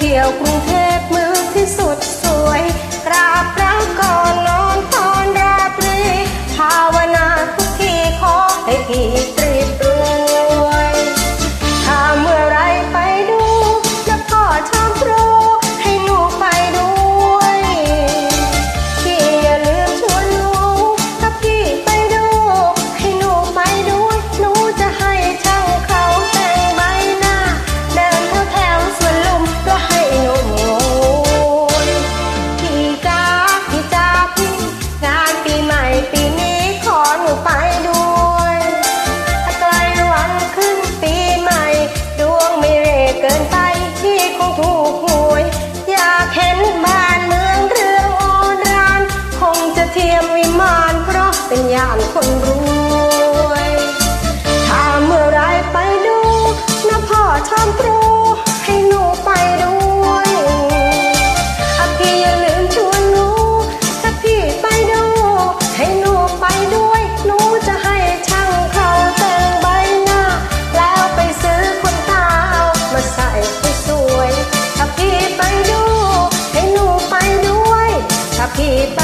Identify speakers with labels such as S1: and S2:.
S1: เที่ยวกรุงเทพเมืองที่สุดสวยกราบแล้วก่อน เป็นย่านคนรวย ถ้าเมื่อไรไปดูนะพ่อทำบครูให้หนูไปด้วยอะพี่อย่าลืมชวนหนู ถ้าพี่ไปดู ให้หนูไปด้วย หนูจะให้ช่างเขาแต่งใบหน้า แล้วไปซื้อคนตาเอามาใส่ให้สวย ถ้าพี่ไปดู ให้หนูไปด้วย ถ้าพี่ไป